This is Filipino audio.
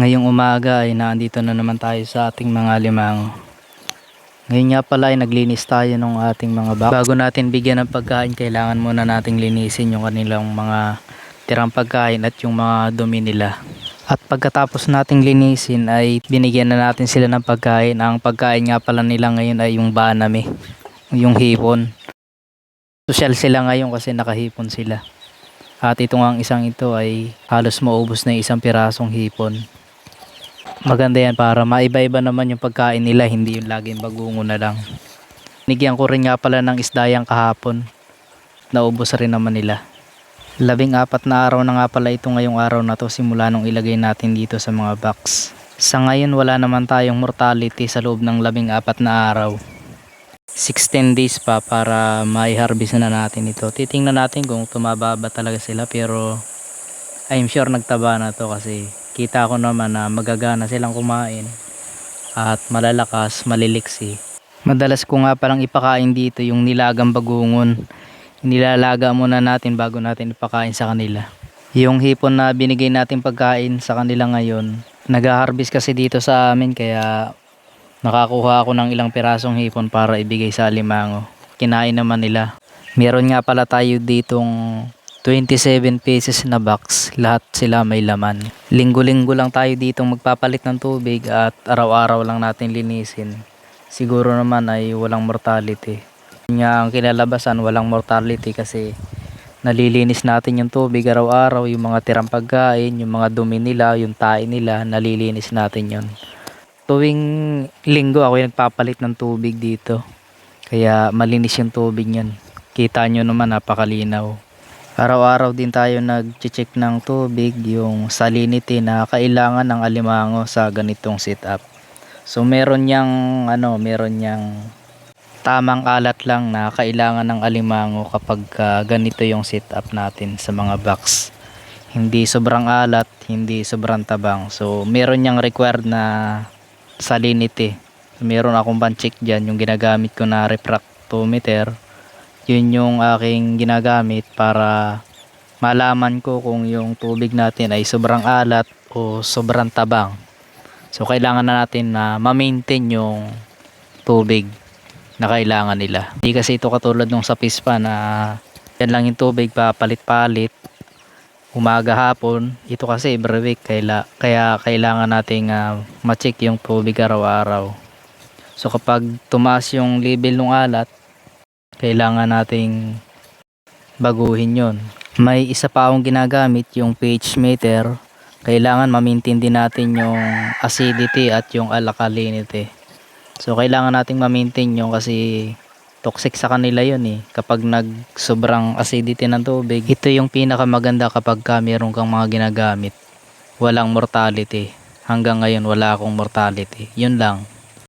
Ngayong umaga ay nandito na naman tayo sa ating mga limango. Ngayon nga pala ay naglinis tayo ng ating mga box. Bago natin bigyan ng pagkain, kailangan muna nating linisin yung kanilang mga tirang pagkain at yung mga dumi nila. At pagkatapos nating linisin ay binigyan na natin sila ng pagkain. Ang pagkain nga pala nila ngayon ay yung banami, yung hipon. Social sila ngayon kasi nakahipon sila. At ito nga ang isang ito ay halos maubos na isang pirasong hipon. Maganda yan para maiba-iba naman yung pagkain nila, hindi yung laging bagungo na lang. Nigyan ko rin nga pala ng isdayang kahapon. Naubos rin naman nila. Labing apat na araw na nga pala ito ngayong araw na to simula nung ilagay natin dito sa mga box. Sa ngayon wala naman tayong mortality sa loob ng labing apat na araw. 16 days pa para mai-harvest na natin ito. Titingnan natin kung tumaba ba talaga sila pero I'm sure nagtaba na to kasi kita ko naman na magagana silang kumain at malalakas, maliliksi. Madalas ko nga palang ipakain dito yung nilagang bagungon. Nilalaga muna natin bago natin ipakain sa kanila. Yung hipon na binigay natin pagkain sa kanila ngayon, nag-harvest kasi dito sa amin kaya nakakuha ako ng ilang pirasong hipon para ibigay sa limango. Kinain naman nila. Meron nga pala tayo ditong 27 pieces na box. Lahat sila may laman. Linggo-linggo lang tayo ditong magpapalit ng tubig at araw-araw lang natin linisin. Siguro naman ay walang mortality. Nga ang kinalabasan walang mortality kasi nalilinis natin yung tubig araw-araw, yung mga tirang pagkain, yung mga dumi nila, yung tae nila, nalilinis natin yon. Tuwing linggo ako yung nagpapalit ng tubig dito. Kaya malinis yung tubig niyan. Kita nyo naman napakalinaw. Araw-araw din tayo nag-check ng tubig, yung salinity na kailangan ng alimango sa ganitong setup. So meron niyang ano, meron niyang tamang alat lang na kailangan ng alimango kapag ah, ganito yung setup natin sa mga box. Hindi sobrang alat, hindi sobrang tabang. So meron niyang required na salinity. Meron akong pan-check dyan, yung ginagamit ko na refractometer. Yun yung aking ginagamit para malaman ko kung yung tubig natin ay sobrang alat o sobrang tabang. So kailangan na natin na ma-maintain yung tubig na kailangan nila. Hindi kasi ito katulad nung sa pispa na yan lang yung tubig papalit-palit umaga hapon. Ito kasi every week kaila, kaya kailangan nating ah, ma-check yung tubig araw-araw. So kapag tumaas yung level ng alat, kailangan nating baguhin yon. May isa pa akong ginagamit yung pH meter. Kailangan ma-maintain din natin yung acidity at yung alkalinity. So kailangan nating ma-maintain yun kasi toxic sa kanila yun eh. Kapag nag sobrang acidity ng tubig, ito yung pinakamaganda kapag ka meron kang mga ginagamit. Walang mortality. Hanggang ngayon wala akong mortality. Yun lang.